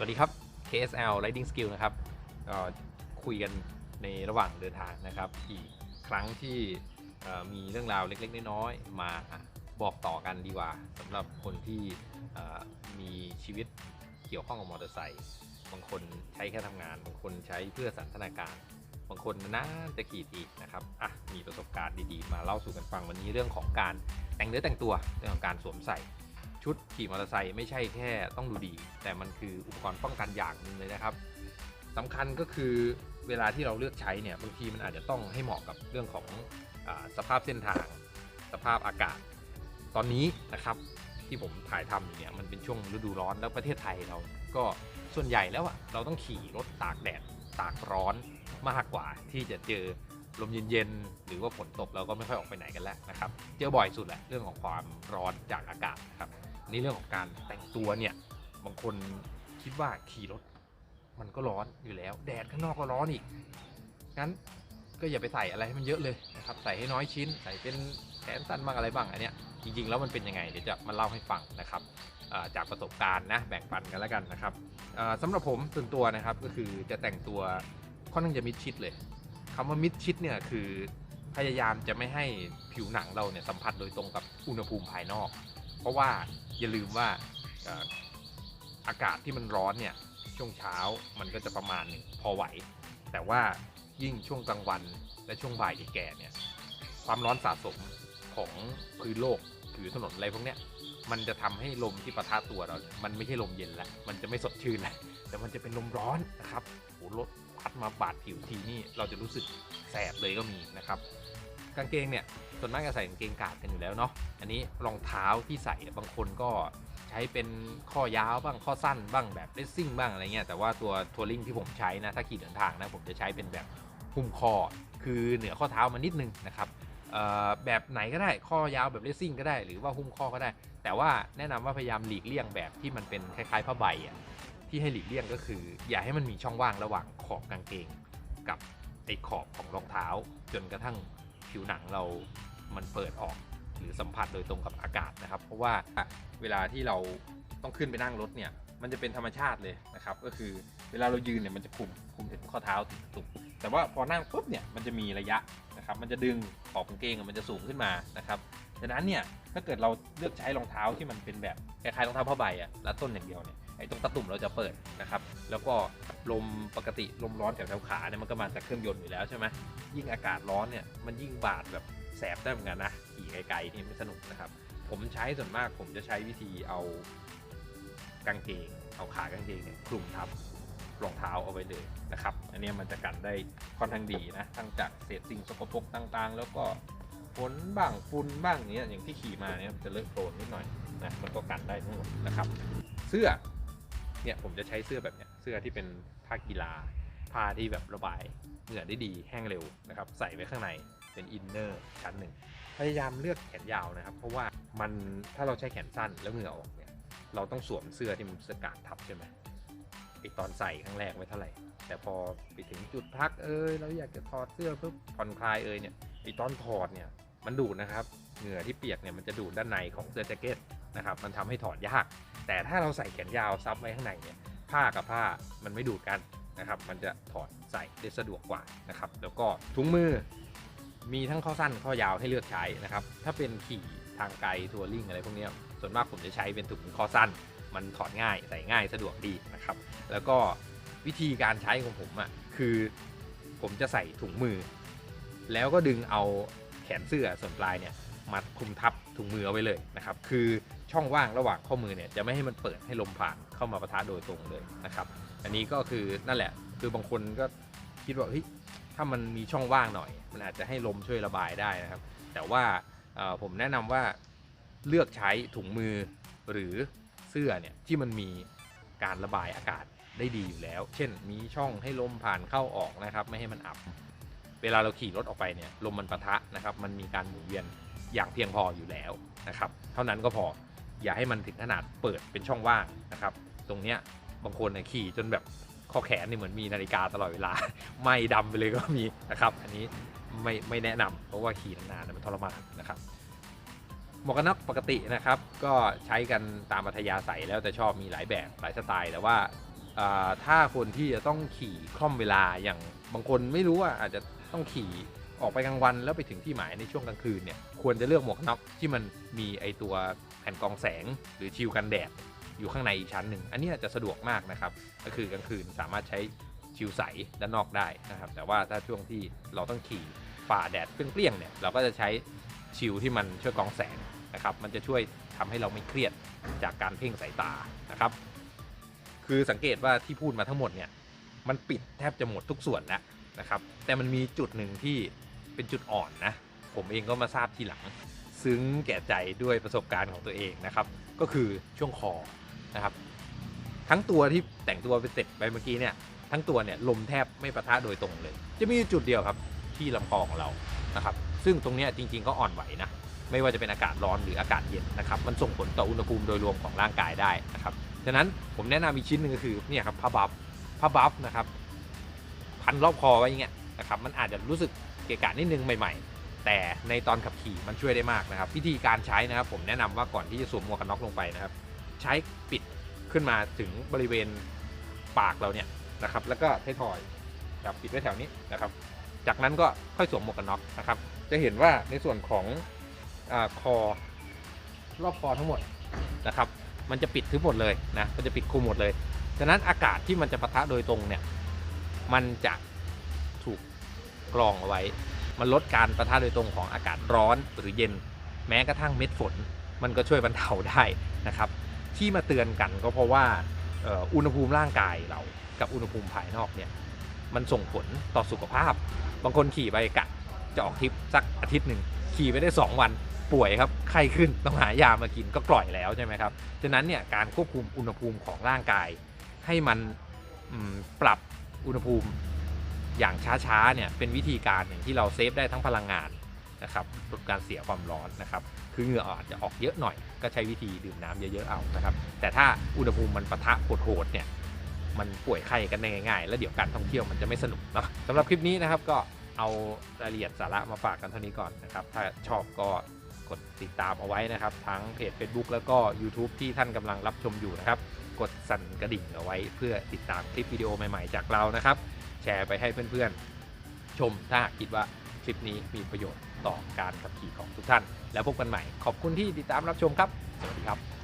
สวัสดีครับ KSL Riding Skill นะครับก็คุยกันในระหว่างเดินทางนะครับ อีกครั้งที่มีเรื่องราวเล็กๆ น้อยๆมาบอกต่อกันดีกว่าสำหรับคนที่มีชีวิตเกี่ยวข้องกับมอเตอร์ไซค์บางคนใช้แค่ทำงาน บางคนใช้เพื่อสันทนาการ บางคนน่าจะขี่อีกนะครับอะมีประสบการณ์ดีๆ มาเล่าสู่กันฟังวันนี้เรื่องของการแต่งเนื้อแต่งตัวเรื่องของการสวมใส่ ชุดขี่มอเตอร์ไซค์ไม่ใช่แค่ต้องดูดี แต่มันคืออุปกรณ์ป้องกันอย่างหนึ่งเลยนะครับสำคัญก็คือเวลาที่เราเลือกใช้เนี่ยบางทีมันอาจจะต้องให้เหมาะกับเรื่องของอสภาพเส้นทาง สภาพอากาศ ตอนนี้นะครับที่ผมถ่ายทำอยู่เนี่ยมันเป็นช่วงฤดูร้อนแล้วประเทศไทยเราก็ส่วนใหญ่แล้วอะเราต้องขี่รถตากแดดตากร้อนมากกว่าที่จะเจอลมเย็นๆหรือว่าฝนตกเราก็ไม่ค่อยออกไปไหนกันแล้วนะครับ เจอบ่อยสุดแหละเรื่องของความร้อนจากอากาศนะครับ นี่เรื่องของการแต่งตัวเนี่ยบางคนคิดว่าขี่รถมันก็ร้อนอยู่แล้ว แดดข้างนอกก็ร้อนอีกงั้นก็อย่าไปใส่อะไรให้มันเยอะเลยนะครับใส่ให้น้อยชิ้น ใส่เป็นแขนสั้นบ้างอะไรบ้างอันเนี้ยจริงๆแล้วมันเป็นยังไงเดี๋ยวจะมาเล่าให้ฟังนะครับจากประสบการณ์นะแบ่งปันกันแล้วกันนะครับอ่าสำหรับผมส่วนตัวนะครับก็คือจะแต่งตัวค่อนข้างจะมิดชิดเลยคำว่ามิดชิดเนี่ยคือพยายามจะไม่ให้ผิวหนังเราเนี่ยสัมผัสโดยตรงกับอุณหภูมิภายนอก เพราะว่าอย่าลืมว่าอากาศที่มันร้อนเนี่ยช่วงเช้ามันก็จะประมาณหนึ่งพอไหว แต่ว่ายิ่งช่วงกลางวันและช่วงบ่ายแก่เนี่ยความร้อนสะสมของพื้นโลกหรือถนนอะไรพวกเนี้ยมันจะทำให้ลมที่ปะทะตัวเรา มันไม่ใช่ลมเย็นแล้ว มันจะไม่สดชื่นแล้วแต่มันจะเป็นลมร้อนนะครับโหรถพัดมาบาดผิวทีนี่เราจะรู้สึกแสบเลยก็มีนะครับ กางเกงเนี่ย ส่วนมากจะใส่กางเกงกาดกันอยู่แล้วเนาะอันนี้รองเท้าที่ใส่บางคนก็ใช้เป็นข้อยาวบ้างข้อสั้นบ้างแบบเลสซิ่งบ้างอะไรเงี้ยแต่ว่าตัวทัวริงที่ผมใช้นะถ้าขี่เดินทางนะผมจะใช้เป็นแบบหุ้มคอคือเหนือข้อเท้ามานิดนึงนะครับแบบไหนก็ได้ข้อยาวแบบเลสซิ่งก็ได้ หรือว่าหุ้มข้อก็ได้ แต่ว่าแนะนำว่าพยายามหลีกเลี่ยงแบบที่มันเป็นคล้ายๆผ้าใบอะที่ให้หลีกเลี่ยงก็คือ อย่าให้มันมีช่องว่างระหว่างขอบกางเกง กับไอ้ขอบของรองเท้า จนกระทั่งผิวหนังเรา มันเปิดออกหรือสัมผัสโดยตรงกับอากาศนะครับ เพราะว่าเวลาที่เราต้องขึ้นไปนั่งรถเนี่ยมันจะเป็นธรรมชาติเลยนะครับ ก็คือเวลาเรายืนเนี่ยมันจะคุมคุมถึงข้อเท้าถึงตุกแต่ว่าพอนั่งปุ๊บเนี่ยมันจะมีระยะนะครับ มันจะดึงขอบกางเกงมันจะสูงขึ้นมานะครับดังนั้นเนี่ยถ้าเกิดเราเลือกใช้รองเท้าที่มันเป็นแบบคล้ายๆรองเท้าผ้าใบอะรัดส้นอย่างเดียวเนี่ย ไอ้ตรงตะตุ่มเราจะเปิดนะครับ แล้วก็ลมปกติลมร้อนแถวขาเนี่ยมันก็มาจากเครื่องยนต์อยู่แล้วใช่ไหมยิ่งอากาศร้อนเนี่ยมันยิ่งบาดแบบแสบได้เหมือนกันนะขี่ไกลๆนี่ไม่สนุกนะครับ ผมใช้ส่วนมากผมจะใช้วิธีเอากางเกง เอาขากางเกงเนี่ยคลุมทับรองเท้าเอาไว้เลยนะครับ อันนี้มันจะกันได้ค่อนข้างดีนะ ทั้งจากเศษสิ่งสกปรกต่างๆ แล้วก็ฝนบ้างฝุ่นบ้างเนี้ยอย่างที่ขี่มาเนี่ยมันจะเลอะโคลนนิดหน่อยนะมันก็กันได้ทั้งหมดนะครับ เสื้อ เนี่ยผมจะใช้เสื้อแบบเนี้ยเสื้อที่เป็นผ้ากีฬาผ้าที่แบบระบายเหงื่อได้ดีแห้งเร็วนะครับใส่ไว้ข้างในเป็นอินเนอร์ชั้นหนึ่งพยายามเลือกแขนยาวนะครับ เพราะว่ามันถ้าเราใช้แขนสั้นแล้วเหงื่อออกเนี่ยเราต้องสวมเสื้อที่มันสกัดทับใช่ไหมไอตอนใส่ครั้งแรกไว้เท่าไหร่แต่พอไปถึงจุดพักเอ้ยเราอยากจะถอดเสื้อเพื่อผ่อนคลายเอ้ยเนี่ยไอตอนถอดเนี่ยมันดูดนะครับเหงื่อที่เปียกเนี่ยมันจะดูดด้านในของเสื้อแจ็คเก็ต นะครับมันทำให้ถอดยาก แต่ถ้าเราใส่แขนยาวซับไว้ข้างในเนี่ยผ้ากับผ้ามันไม่ดูดกันนะครับมันจะถอดใส่ได้สะดวกกว่านะครับแล้วก็ถุงมือมีทั้งข้อสั้นข้อยาวให้เลือกใช้นะครับถ้าเป็นขี่ทางไกลทัวริงอะไรพวกนี้ส่วนมากผมจะใช้เป็นถุงข้อสั้น มันถอดง่ายใส่ง่ายสะดวกดีนะครับแล้วก็วิธีการใช้ของผมอะ่ะคือผมจะใส่ถุงมือ แล้วก็ดึงเอาแขนเสื้อส่วนปลายเนี่ยมาคลุมทับ ถุงมือเอาไว้เลยนะครับ คือช่องว่างระหว่างข้อมือเนี่ยจะไม่ให้มันเปิดให้ลมผ่านเข้ามาปะทะโดยตรงเลยนะครับ อันนี้ก็คือนั่นแหละ คือบางคนก็คิดว่าเฮ้ยถ้ามันมีช่องว่างหน่อย มันอาจจะให้ลมช่วยระบายได้นะครับ แต่ว่าผมแนะนำว่าเลือกใช้ถุงมือหรือเสื้อเนี่ยที่มันมีการระบายอากาศได้ดีอยู่แล้ว เช่น มีช่องให้ลมผ่านเข้าออกนะครับ ไม่ให้มันอับ เวลาเราขี่รถออกไปเนี่ยลมมันปะทะนะครับ มันมีการหมุนเวียน อย่างเพียงพออยู่แล้วนะครับเท่านั้นก็พออย่าให้มันถึงขนาดเปิดเป็นช่องว่างนะครับ ตรงเนี้ยบางคนเนี่ยขี่จนแบบข้อแขนนี่เหมือนมีนาฬิกาตลอดเวลาไหม่ดำไปเลยก็มีนะครับ อันนี้ไม่ไม่แนะนำเพราะว่าขี่นานๆมันทรมานนะครับหมวกกันน็อกปกตินะครับ ก็ใช้กันตามอัธยาศัยแล้วแต่ชอบมีหลายแบบหลายสไตล์แต่ว่าเอ่าถ้าคนที่จะต้องขี่คล่อมเวลาอย่างบางคนไม่รู้ว่าอาจจะต้องขี่ ออกไปกลางวันแล้วไปถึงที่หมายในช่วงกลางคืนเนี่ยควรจะเลือกหมวกน็อกที่มันมีไอตัวแผ่นกองแสงหรือชิลกันแดดอยู่ข้างในอีกชั้นหนึ่งอันนี้จะสะดวกมากนะครับ ก็คือกลางคืนสามารถใช้ชิลใสด้านนอกได้นะครับ แต่ว่าถ้าช่วงที่เราต้องขี่ฝ่าแดดเปรี้ยงๆเนี่ยเราก็จะใช้ชิลที่มันช่วยกองแสงนะครับ มันจะช่วยทำให้เราไม่เครียดจากการเพ่งสายตานะครับ คือสังเกตว่าที่พูดมาทั้งหมดเนี่ยมันปิดแทบจะหมดทุกส่วนแล้วนะครับ แต่มันมีจุดหนึ่งที่ เป็นจุดอ่อนนะ ผมเองก็มาทราบทีหลัง ซึ้งแก่ใจด้วยประสบการณ์ของตัวเองนะครับ ก็คือช่วงคอนะครับ ทั้งตัวที่แต่งตัวไปเสร็จไปเมื่อกี้เนี่ยทั้งตัวเนี่ยลมแทบไม่ปะทะโดยตรงเลย จะมีจุดเดียวครับที่ลำคอของเรานะครับ ซึ่งตรงนี้จริง ๆ ก็อ่อนไหวนะ ไม่ว่าจะเป็นอากาศร้อนหรืออากาศเย็นนะครับ มันส่งผลต่ออุณหภูมิโดยรวมของร่างกายได้นะครับ ฉะนั้นผมแนะนำอีกชิ้นหนึ่งก็คือเนี่ยครับผ้าบัฟผ้าบัฟนะครับ พันรอบคอไว้อย่างเงี้ยนะครับ มันอาจจะรู้สึก เกะกะนิดนึงใหม่ ๆ แต่ในตอนขับขี่มันช่วยได้มากนะครับ วิธีการใช้นะครับ ผมแนะนำว่าก่อนที่จะสวมหมวกกันน็อกลงไปนะครับ ใช้ปิดขึ้นมาถึงบริเวณปากเราเนี่ยนะครับ แล้วก็ให้ถอยครับปิดไว้แถวนี้นะครับ จากนั้นก็ค่อยสวมหมวกกันน็อกนะครับ จะเห็นว่าในส่วนของอคอรอบคอทั้งหมดนะครับ มันจะปิดทึบหมดเลยนะ มันจะปิดคุมหมดเลย ฉะนั้นอากาศที่มันจะปะทะโดยตรงเนี่ย มันจะถูก กรองเอาไว้ มันลดการปะทะโดยตรงของอากาศร้อนหรือเย็น แม้กระทั่งเม็ดฝน มันก็ช่วยบรรเทาได้นะครับ ที่มาเตือนกันก็เพราะว่าอุณหภูมิร่างกายเรากับอุณหภูมิภายนอกเนี่ยมันส่งผลต่อสุขภาพ บางคนขี่ไปกะจะออกทริปสักอาทิตย์หนึ่งขี่ไปได้ 2 วันป่วยครับไข้ขึ้นต้องหายามากินก็กล่อยแล้วใช่ไหมครับฉะนั้นเนี่ยการควบคุมอุณหภูมิของร่างกาย ให้มันปรับอุณหภูมิ อย่างช้าๆเนี่ยเป็นวิธีการอย่งที่เราเซฟได้ทั้งพลังงานนะครับลดการเสียความร้อนนะครับคือเหงื่ออาจจะออกเยอะหน่อย ก็ใช้วิธีดื่มน้ำเยอะๆเอานะครับ แต่ถ้าอุณหภูมิมันปะทะโหดๆเนี่ยมันป่วยไข้กันง่ายๆ แล้วเดี๋ยวการท่องเที่ยวมันจะไม่สนุกเนาะสำหรับคลิปนี้นะครับก็เอารายละเอียดสาระมาฝากกันเท่านี้ก่อนนะครับ ถ้าชอบก็กดติดตามเอาไว้นะครับ ทั้งเพจ Facebook แล้วก็ YouTube ที่ท่านกำลังรับชมอยู่นะครับ กดสั่นกระดิ่งเอาไว้เพื่อติดตามคลิปวิดีโอใหม่ๆ จากเรานะครับ แชร์ไปให้เพื่อนๆ ชมถ้าหากคิดว่าคลิปนี้มีประโยชน์ต่อการขับขี่ของทุกท่าน แล้วพบกันใหม่ ขอบคุณที่ติดตามรับชมครับ สวัสดีครับ